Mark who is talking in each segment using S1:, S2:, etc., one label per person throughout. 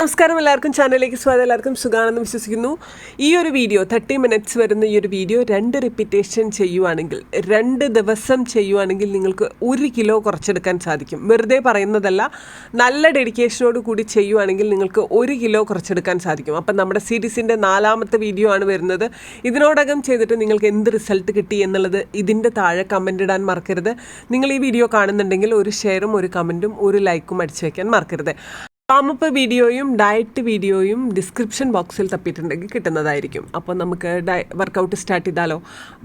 S1: നമസ്കാരം എല്ലാവർക്കും. ചാനലിലേക്ക് സ്വാഗതം. എല്ലാവർക്കും സുഖാണെന്ന് വിശ്വസിക്കുന്നു. ഈ ഒരു വീഡിയോ തേർട്ടി മിനിറ്റ്സ് വരുന്ന ഈ ഒരു വീഡിയോ രണ്ട് റിപ്പീറ്റേഷൻ ചെയ്യുവാണെങ്കിൽ രണ്ട് ദിവസം ചെയ്യുവാണെങ്കിൽ നിങ്ങൾക്ക് ഒരു കിലോ കുറച്ചെടുക്കാൻ സാധിക്കും. വെറുതെ പറയുന്നതല്ല നല്ല ഡെഡിക്കേഷനോട് കൂടി ചെയ്യുവാണെങ്കിൽ നിങ്ങൾക്ക് ഒരു കിലോ കുറച്ചെടുക്കാൻ സാധിക്കും. അപ്പം നമ്മുടെ സീരീസിന്റെ നാലാമത്തെ വീഡിയോ ആണ് വരുന്നത്. ഇതിനോടകം ചെയ്തിട്ട് നിങ്ങൾക്ക് എന്ത് റിസൾട്ട് കിട്ടി എന്നുള്ളത് ഇതിന്റെ താഴെ കമന്റ് ഇടാൻ മറക്കരുത്. നിങ്ങൾ ഈ വീഡിയോ കാണുന്നുണ്ടെങ്കിൽ ഒരു ഷെയറും ഒരു കമന്റും ഒരു ലൈക്കും അടിച്ചു വയ്ക്കാൻ മറക്കരുത്. വാമപ്പ് വീഡിയോയും ഡയറ്റ് വീഡിയോയും ഡിസ്ക്രിപ്ഷൻ ബോക്സിൽ തപ്പിയിട്ടുണ്ടെങ്കിൽ കിട്ടുന്നതായിരിക്കും. അപ്പോൾ നമുക്ക് ഡയ വർക്കൗട്ട് സ്റ്റാർട്ട് ചെയ്താലോ?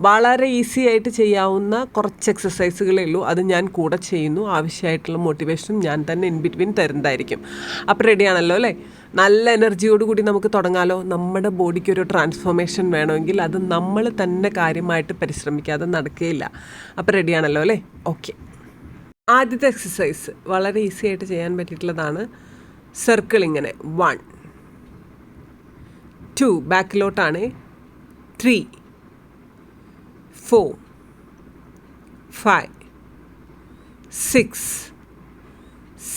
S1: വളരെ ഈസി ആയിട്ട് ചെയ്യാവുന്ന കുറച്ച് എക്സസൈസുകളേ ഉള്ളൂ. അത് ഞാൻ കൂടെ ചെയ്യുന്നു. ആവശ്യമായിട്ടുള്ള മോട്ടിവേഷനും ഞാൻ തന്നെ ഇൻ ബിറ്റ്വീൻ തരുന്നതായിരിക്കും. അപ്പോൾ റെഡിയാണല്ലോ അല്ലേ? നല്ല എനർജിയോടുകൂടി നമുക്ക് തുടങ്ങാലോ? നമ്മുടെ ബോഡിക്ക് ഒരു ട്രാൻസ്ഫോർമേഷൻ വേണമെങ്കിൽ അത് നമ്മൾ തന്നെ കാര്യമായിട്ട് പരിശ്രമിക്കാതെ നടക്കുകയില്ല അപ്പോൾ റെഡിയാണല്ലോ അല്ലേ? ഓക്കെ. ആദ്യത്തെ എക്സസൈസ്. വളരെ ഈസി ആയിട്ട് ചെയ്യാൻ പറ്റിയിട്ടുള്ളതാണ്. സർക്കിൾ ഇങ്ങനെ one two ബാക്കിലോട്ടാണ് three four five six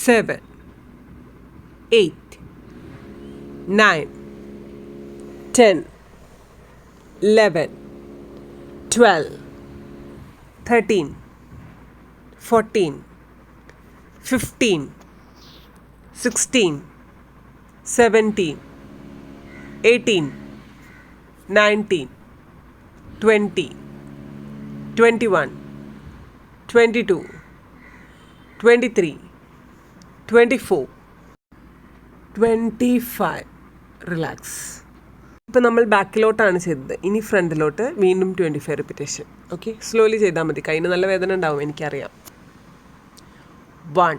S1: seven eight nine ten eleven twelve thirteen fourteen fifteen sixteen seventeen eighteen nineteen twenty twenty one twenty two twenty three twenty four twenty five relax ഇപ്പം നമ്മൾ ബാക്കിലോട്ടാണ് ചെയ്തത്. ഇനി ഫ്രണ്ടിലോട്ട് വീണ്ടും twenty five repetition okay slowly ചെയ്താൽ മതി. കയ്യിൽ നല്ല വേദന ഉണ്ടാവും എനിക്കറിയാം. One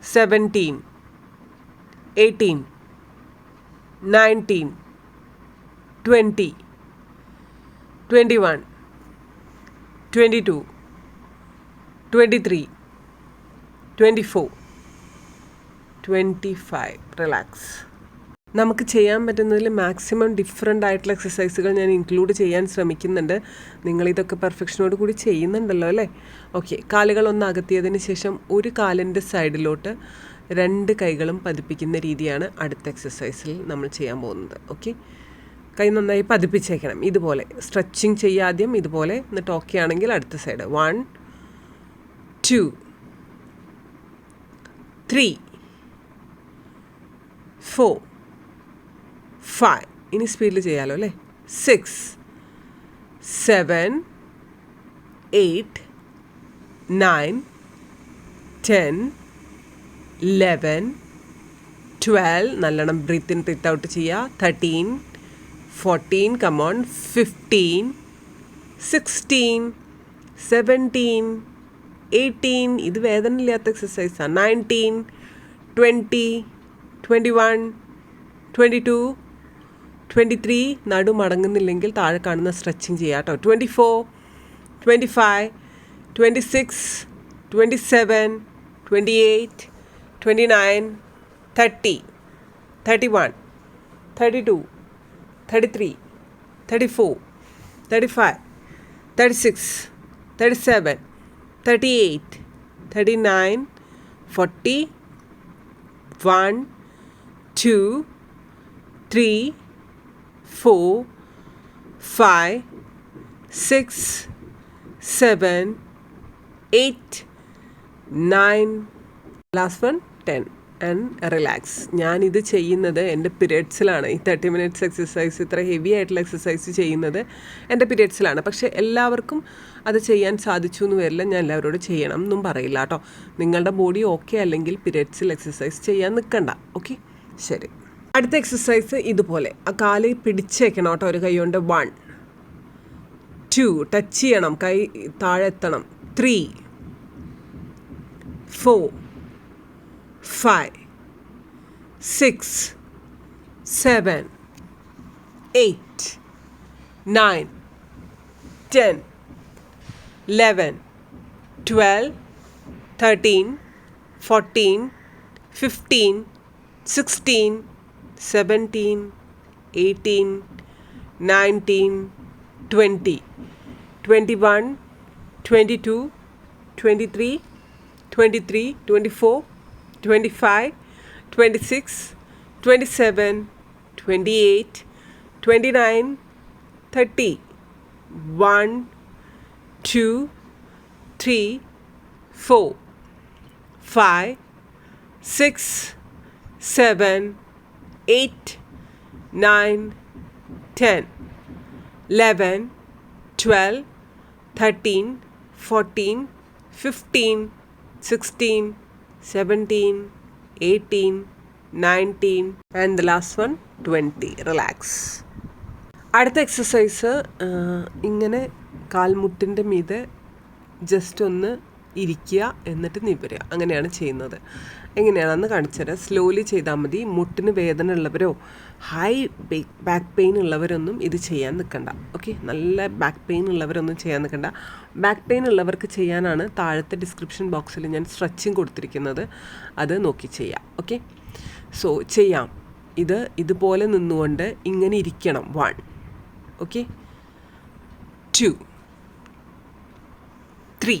S1: 17 18 19 20 21 22 23 24 25 relax. നമുക്ക് ചെയ്യാൻ പറ്റുന്നതിൽ മാക്സിമം ഡിഫറെന്റ് ആയിട്ടുള്ള എക്സസൈസുകൾ ഞാൻ ഇൻക്ലൂഡ് ചെയ്യാൻ ശ്രമിക്കുന്നുണ്ട്. നിങ്ങളിതൊക്കെ പെർഫെക്ഷനോട് കൂടി ചെയ്യുന്നുണ്ടല്ലോ അല്ലേ? ഓക്കെ കാലുകൾ ഒന്ന് അകത്തിയതിന് ശേഷം ഒരു കാലിന്റെ സൈഡിലോട്ട് രണ്ട് കൈകളും പതിപ്പിക്കുന്ന രീതിയാണ് അടുത്ത എക്സസൈസിൽ നമ്മൾ ചെയ്യാൻ പോകുന്നത്. ഓക്കെ കൈ നന്നായി പതിപ്പിച്ചേക്കണം. ഇതുപോലെ സ്ട്രെച്ചിങ് ചെയ്യാദ്യം ഇതുപോലെ എന്നിട്ട് ഓക്കെ ആണെങ്കിൽ അടുത്ത side one two three four five ഇനി സ്പീഡിൽ ചെയ്യാമല്ലോ അല്ലേ? Six seven eight nine ten eleven twelve നല്ലോണം ബ്രീത്ത് ഇൻ ബ്രീത്ത് ഔട്ട് ചെയ്യുക thirteen fourteen come on fifteen sixteen seventeen eighteen ഇത് വേദന ഇല്ലാത്ത എക്സസൈസാണ് nineteen twenty twenty one twenty two twenty three നടു മടങ്ങുന്നില്ലെങ്കിൽ താഴെ കാണുന്ന സ്ട്രെച്ചിങ് ചെയ്യുക കേട്ടോ twenty four twenty five twenty six twenty seven twenty eight twenty nine thirty thirty one thirty two thirty three thirty four thirty five thirty six thirty seven thirty eight thirty nine forty one two three four five six seven eight nine last one ten. And relax ഞാനിത് ചെയ്യുന്നത് എന്റെ പീരിയഡ്സിലാണ് ഈ thirty minutes exercise ഇത്ര heavy ആയിട്ടുള്ള exercise ചെയ്യുന്നത് എന്റെ പീരിയഡ്സിലാണ് പക്ഷേ എല്ലാവർക്കും അത് ചെയ്യാൻ സാധിച്ചു എന്ന് വരില്ല. ഞാൻ എല്ലാവരോടും ചെയ്യണം എന്നും പറയില്ല കേട്ടോ. നിങ്ങളുടെ ബോഡി ഓക്കെ അല്ലെങ്കിൽ പീരിയഡ്സിൽ എക്സസൈസ് ചെയ്യാൻ നിൽക്കണ്ട ഓക്കെ ശരി. അടുത്ത എക്സസൈസ് ഇതുപോലെ. ആ കാൽ പിടിച്ചേക്കണം കേട്ടോ ഒരു കൈ കൊണ്ട് വൺ ടു ടച്ച് ചെയ്യണം. കൈ താഴെത്തണം three four five six seven eight nine ten eleven twelve thirteen fourteen fifteen sixteen 17, 18, 19, 20, 21, 22, 23, 23, 24, 25, 26, 27, 28, 29, 30, 1, 2, 3, 4, 5, 6, 7, 8, 9, 10, 11, 12, 13, 14, 15, 16, 17, eighteen nineteen and the last one twenty relax അടുത്ത എക്സസൈസ് ഇങ്ങനെ കാൽമുട്ടിന്റെ മീതെ ജസ്റ്റ് ഒന്ന് ഇരിക്കുക എന്നിട്ട് നിവരുക. അങ്ങനെയാണ് ചെയ്യുന്നത്. എങ്ങനെയാണെന്ന് കാണിച്ചു തരാം. സ്ലോലി ചെയ്താൽ മതി. മുട്ടിന് വേദന ഉള്ളവരോ ഹൈ ബാക്ക് പെയിൻ ഉള്ളവരൊന്നും ഇത് ചെയ്യാൻ നിൽക്കണ്ട. ഓക്കെ നല്ല ബാക്ക് പെയിൻ ഉള്ളവരൊന്നും ചെയ്യാൻ നിൽക്കണ്ട. ബാക്ക് പെയിൻ ഉള്ളവർക്ക് ചെയ്യാനാണ് താഴത്തെ ഡിസ്ക്രിപ്ഷൻ ബോക്സിൽ ഞാൻ സ്ട്രെച്ചിങ് കൊടുത്തിരിക്കുന്നത്. അത് നോക്കി ചെയ്യാം. ഓക്കെ സോ ചെയ്യാം. ഇത് ഇതുപോലെ നിന്നുകൊണ്ട് ഇങ്ങനെ ഇരിക്കണം. One okay two three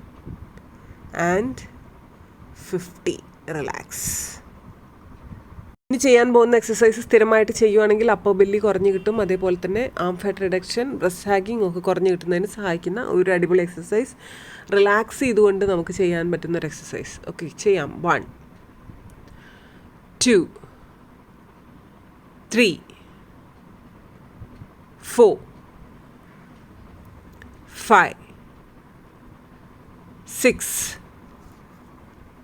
S1: and 50. Relax. ഇനി ചെയ്യാൻ പോകുന്ന എക്സസൈസ് സ്ഥിരമായിട്ട് ചെയ്യുവാണെങ്കിൽ അപ്പർ ബെല്ലി കുറഞ്ഞു കിട്ടും. അതേപോലെ തന്നെ ആം ഫാറ്റ് റിഡക്ഷൻ ബ്രസ്റ്റ് ഹാഗിങ് ഒക്കെ കുറഞ്ഞു കിട്ടുന്നതിന് സഹായിക്കുന്ന ഒരു അടിപൊളി എക്സസൈസ് റിലാക്സ് ചെയ്തുകൊണ്ട് നമുക്ക് ചെയ്യാൻ പറ്റുന്ന ഒരു എക്സസൈസ് ഓക്കെ ചെയ്യാം. One two three four five six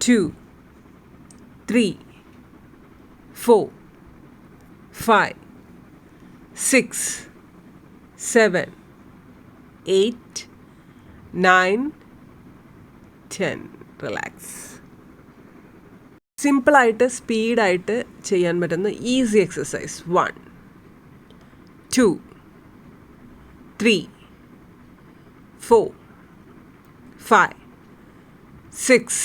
S1: 2, three, four, five, six, seven, eight, nine, ten relax സിമ്പിളായിട്ട് സ്പീഡായിട്ട് ചെയ്യാൻ പറ്റുന്ന easy exercise one two three four five six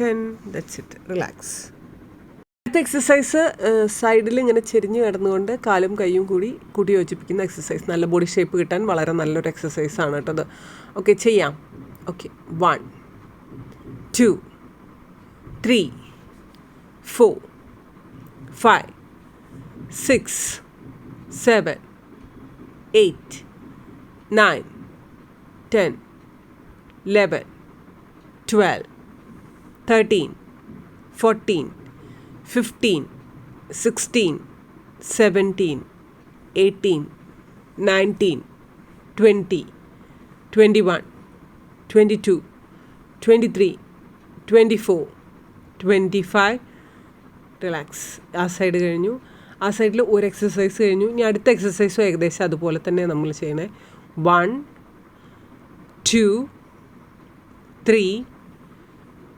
S1: ten that's it relax അടുത്ത എക്സസൈസ് സൈഡിൽ ഇങ്ങനെ ചെരിഞ്ഞ് കിടന്നുകൊണ്ട് കാലും കൈയും കൂടി കുടി യോജിപ്പിക്കുന്ന എക്സസൈസ് നല്ല ബോഡി ഷേപ്പ് കിട്ടാൻ വളരെ നല്ലൊരു എക്സസൈസ് ആണ് കേട്ടോ അത്. ഓക്കെ ചെയ്യാം. Okay one two three four five six seven eight nine ten eleven twelve thirteen fourteen fifteen sixteen seventeen eighteen nineteen twenty twenty one twenty two twenty three twenty four twenty five relax ആ side കഴിഞ്ഞു. ആ സൈഡിൽ ഒരു exercise കഴിഞ്ഞു. ഇനി അടുത്ത എക്സസൈസും ഏകദേശം അതുപോലെ തന്നെ നമ്മൾ ചെയ്യണേ. One two three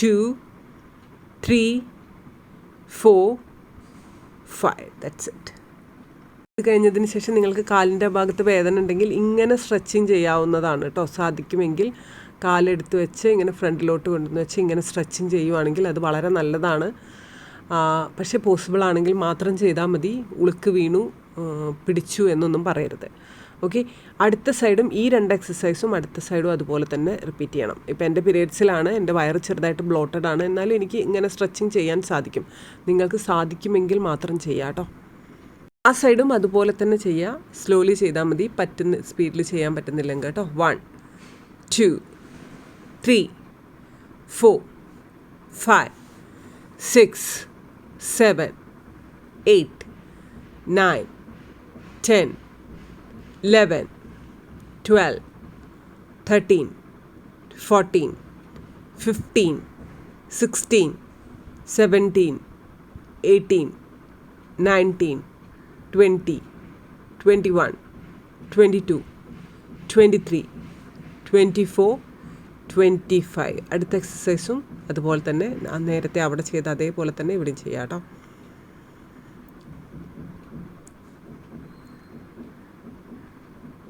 S1: Two three, four, five. That's it. ഇത് കഴിഞ്ഞതിന് ശേഷം നിങ്ങൾക്ക് കാലിന്റെ ഭാഗത്ത് വേദന ഉണ്ടെങ്കിൽ ഇങ്ങനെ സ്ട്രെച്ചിങ് ചെയ്യാവുന്നതാണ് കേട്ടോ സാധിക്കുമെങ്കിൽ കാലെടുത്ത് വെച്ച് ഇങ്ങനെ ഫ്രണ്ടിലോട്ട് കൊണ്ടുവന്ന് വെച്ച് ഇങ്ങനെ സ്ട്രെച്ചിങ് ചെയ്യുവാണെങ്കിൽ അത് വളരെ നല്ലതാണ് പക്ഷേ പോസിബിൾ ആണെങ്കിൽ മാത്രം ചെയ്താൽ മതി ഉളുക്ക് വീണു പിടിച്ചു എന്നൊന്നും പറയരുത് ഓക്കെ അടുത്ത സൈഡും ഈ രണ്ട് എക്സസൈസും അടുത്ത സൈഡും അതുപോലെ തന്നെ റിപ്പീറ്റ് ചെയ്യണം. ഇപ്പോൾ എന്റെ പീരീഡ്സിലാണ് എന്റെ വയറ് ചെറുതായിട്ട് ബ്ലോട്ടഡ് ആണ്. എന്നാലും എനിക്ക് ഇങ്ങനെ സ്ട്രെച്ചിങ് ചെയ്യാൻ സാധിക്കും. നിങ്ങൾക്ക് സാധിക്കുമെങ്കിൽ മാത്രം ചെയ്യാം ആ സൈഡും അതുപോലെ തന്നെ ചെയ്യുക സ്ലോലി ചെയ്താൽ മതി. പറ്റുന്ന സ്പീഡിൽ ചെയ്യാൻ പറ്റുന്നില്ലെങ്കിൽ കേട്ടോ. One two three four five six seven eight nine ten eleven twelve thirteen fourteen fifteen sixteen seventeen eighteen nineteen twenty twenty one twenty two twenty three twenty four twenty five അടുത്ത എക്സസൈസും അതുപോലെ തന്നെ നേരത്തെ അവിടെ ചെയ്ത അതേപോലെ തന്നെ ഇവിടെയും ചെയ്യാം കേട്ടോ.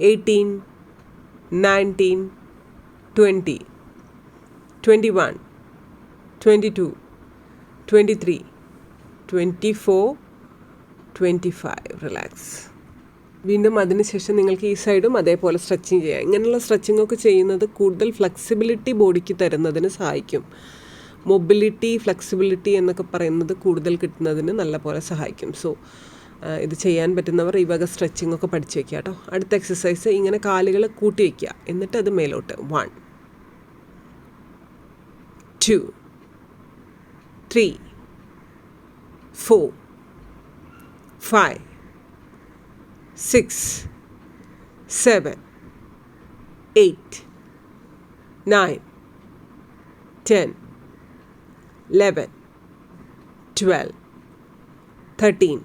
S1: eighteen nineteen twenty twenty one twenty two twenty three twenty four twenty five relax വീണ്ടും അതിനുശേഷം നിങ്ങൾക്ക് ഈ സൈഡും അതേപോലെ സ്ട്രെച്ചിങ് ചെയ്യാം. ഇങ്ങനെയുള്ള സ്ട്രെച്ചിങ് ഒക്കെ ചെയ്യുന്നത് കൂടുതൽ ഫ്ലെക്സിബിലിറ്റി ബോഡിക്ക് തരുന്നതിന് സഹായിക്കും. മൊബിലിറ്റി ഫ്ലെക്സിബിലിറ്റി എന്നൊക്കെ പറയുന്നത് കൂടുതൽ കിട്ടുന്നതിന് നല്ല പോലെ സഹായിക്കും. സോ ഇത് ചെയ്യാൻ പറ്റുന്നവർ ഈ വക സ്ട്രെച്ചിങ് ഒക്കെ പഠിച്ചു വെക്കുക കേട്ടോ. അടുത്ത എക്സസൈസ് ഇങ്ങനെ കാലുകൾ കൂട്ടി വയ്ക്കുക എന്നിട്ട് അത് മേലോട്ട്. One two three four five six seven eight nine ten eleven twelve thirteen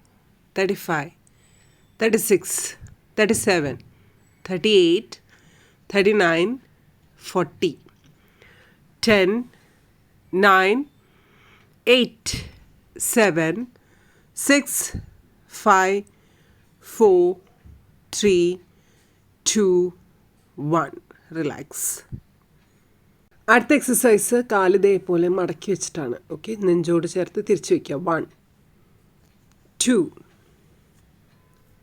S1: Thirty five thirty six thirty seven thirty eight thirty nine forty ten nine eight seven six five four three two one relax അടുത്ത exercise കാലിതേ പോലെ മടക്കി വെച്ചിട്ടാണ്. Okay നെഞ്ചോട് ചേർത്ത് തിരിച്ചു വയ്ക്കുക one two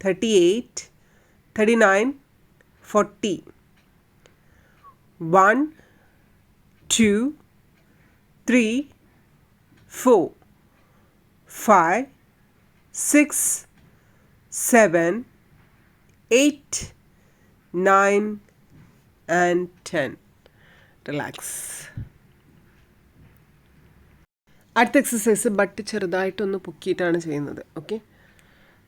S1: thirty eight, thirty nine, forty. One, two, three, four, five, six, seven, eight, nine, and ten. Relax. അടുത്ത എക്സസൈസ് ബട്ട് ചെറുതായിട്ടൊന്ന് പൊക്കിയിട്ടാണ് ചെയ്യുന്നത് okay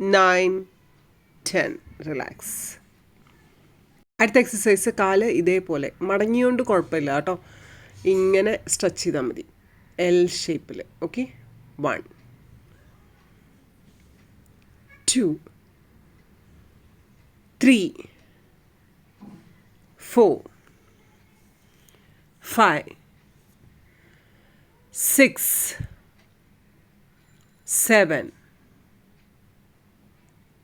S1: nine seven ten relax അടുത്ത എക്സസൈസ് കാൽ ഇതേപോലെ. മടങ്ങിയോണ്ട് കുഴപ്പമില്ല കേട്ടോ. ഇങ്ങനെ സ്ട്രെച്ച് ചെയ്താൽ മതി. എൽ ഷേപ്പിൽ okay one two three four five six seven,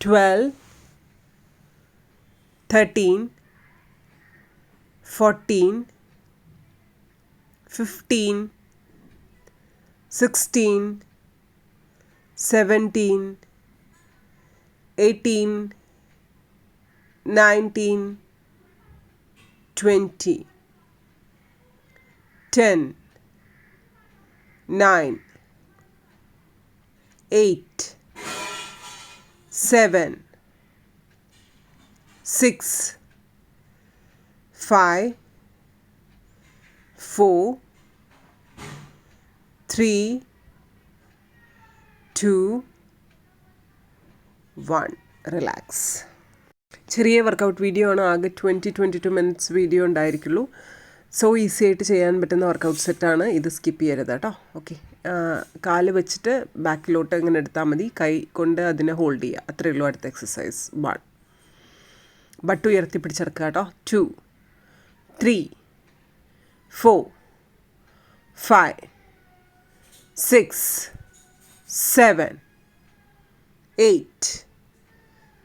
S1: 12 13 14 15 16 17 18 19 20 10 9 8 seven, six, five, four, three, two, one relax ചെറിയ വർക്കൗട്ട് വീഡിയോ ആണ്. ആകെ twenty twenty two minutes video ഉണ്ടായിരിക്കുള്ളൂ. So easy ആയിട്ട് ചെയ്യാൻ പറ്റുന്ന വർക്കൗട്ട് സെറ്റാണ് ഇത് സ്കിപ്പ് ചെയ്യരുത് കേട്ടോ. ഓക്കെ കാൽ വെച്ചിട്ട് ബാക്കിലോട്ട് ഇങ്ങനെ എടുത്താൽ മതി. കൈ കൊണ്ട് അതിനെ ഹോൾഡ് ചെയ്യുക അത്രയേ ഉള്ളൂ അടുത്ത എക്സസൈസ് വൺ ബട്ട് ഉയർത്തി പിടിച്ചെടുക്കുക കേട്ടോ. Two three four five six seven eight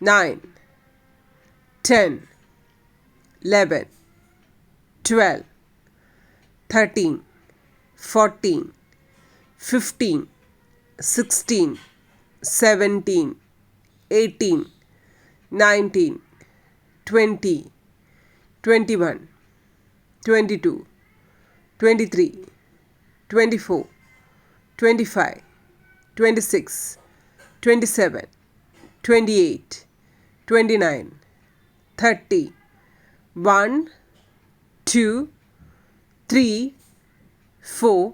S1: nine ten eleven twelve thirteen fourteen 15, 16, 17, 18, 19, 20, 21, 22, 23, 24, 25, 26, 27, 28, 29, 30, 1, 2, 3, 4,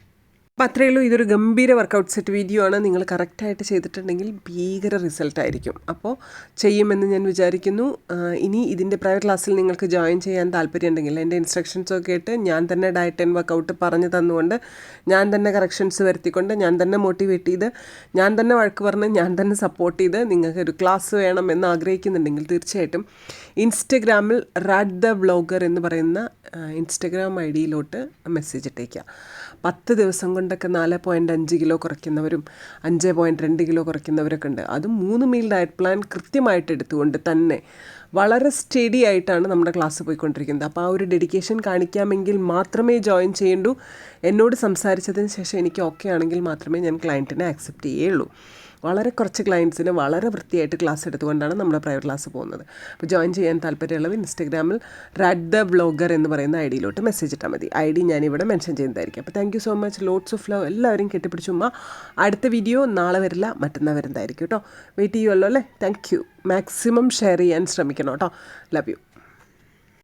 S1: അപ്പോൾ അത്രയേ ഇതൊരു ഗംഭീര വർക്കൗട്ട് സെറ്റ് വീഡിയോ ആണ്. നിങ്ങൾ കറക്റ്റായിട്ട് ചെയ്തിട്ടുണ്ടെങ്കിൽ ഭീകര റിസൾട്ട് ആയിരിക്കും. അപ്പോൾ ചെയ്യുമെന്ന് ഞാൻ വിചാരിക്കുന്നു. ഇനി ഇതിന്റെ പ്രൈവറ്റ് ക്ലാസ്സിൽ നിങ്ങൾക്ക് ജോയിൻ ചെയ്യാൻ താല്പര്യമുണ്ടെങ്കിൽ എന്റെ ഇൻസ്ട്രക്ഷൻസൊക്കെ ആയിട്ട് ഞാൻ തന്നെ ഡയറ്റ് ആൻഡ് വർക്കൗട്ട് പറഞ്ഞു തന്നുകൊണ്ട് ഞാൻ തന്നെ കറക്ഷൻസ് വരുത്തിക്കൊണ്ട് ഞാൻ തന്നെ മോട്ടിവേറ്റ് ചെയ്ത് ഞാൻ തന്നെ വഴക്ക് പറഞ്ഞ് ഞാൻ തന്നെ സപ്പോർട്ട് ചെയ്ത് നിങ്ങൾക്ക് ഒരു ക്ലാസ് വേണം എന്ന് ആഗ്രഹിക്കുന്നുണ്ടെങ്കിൽ തീർച്ചയായിട്ടും ഇൻസ്റ്റഗ്രാമിൽ റാഡ് ദ വ്ളോഗർ എന്ന് പറയുന്ന ഇൻസ്റ്റഗ്രാം ഐ ഡിയിലോട്ട് മെസ്സേജ് ഇട്ടേക്കുക. പത്ത് ദിവസം കൊണ്ടൊക്കെ നാല് പോയിന്റ് അഞ്ച് കിലോ കുറയ്ക്കുന്നവരും അഞ്ച് പോയിന്റ് രണ്ട് കിലോ കുറയ്ക്കുന്നവരൊക്കെ ഉണ്ട്. അത് മൂന്ന് മീൽ ഡയറ്റ് പ്ലാൻ കൃത്യമായിട്ട് എടുത്തുകൊണ്ട് തന്നെ വളരെ സ്റ്റഡി ആയിട്ടാണ് നമ്മുടെ ക്ലാസ് പോയിക്കൊണ്ടിരിക്കുന്നത്. അപ്പോൾ ആ ഒരു ഡെഡിക്കേഷൻ കാണിക്കാമെങ്കിൽ മാത്രമേ ജോയിൻ ചെയ്യേണ്ടൂ. എന്നോട് സംസാരിച്ചതിന് ശേഷം എനിക്ക് ഓക്കെ ആണെങ്കിൽ മാത്രമേ ഞാൻ ക്ലയന്റിനെ ആക്സെപ്റ്റ് ചെയ്യുകയുള്ളൂ വളരെ കുറച്ച് ക്ലയൻസിന് വളരെ വൃത്തിയായിട്ട് ക്ലാസ് എടുത്തുകൊണ്ടാണ് നമ്മുടെ പ്രൈവറ്റ് ക്ലാസ് പോകുന്നത്. അപ്പോൾ ജോയിൻ ചെയ്യാൻ താല്പര്യമുള്ളവർ ഇൻസ്റ്റഗ്രാമിൽ റാഡ് ദ ബ്ലോഗർ എന്ന് പറയുന്ന ഐ ഡിയിലോട്ട് മെസ്സേജ് ഇട്ടാൽ മതി. ഐ ഡി ഞാനിവിടെ മെൻഷൻ ചെയ്യുന്നതായിരിക്കും. അപ്പോൾ thank you so much lots of love എല്ലാവരും കെട്ടിപ്പിടിച്ചുമ്മ അടുത്ത വീഡിയോ നാളെ വരില്ല മറ്റന്നാൾ വരുന്നതായിരിക്കും കേട്ടോ വെയിറ്റ് ചെയ്യുമല്ലോ അല്ലേ? താങ്ക് യു മാക്സിമം ഷെയർ ചെയ്യാൻ ശ്രമിക്കണം കേട്ടോ ലവ് യു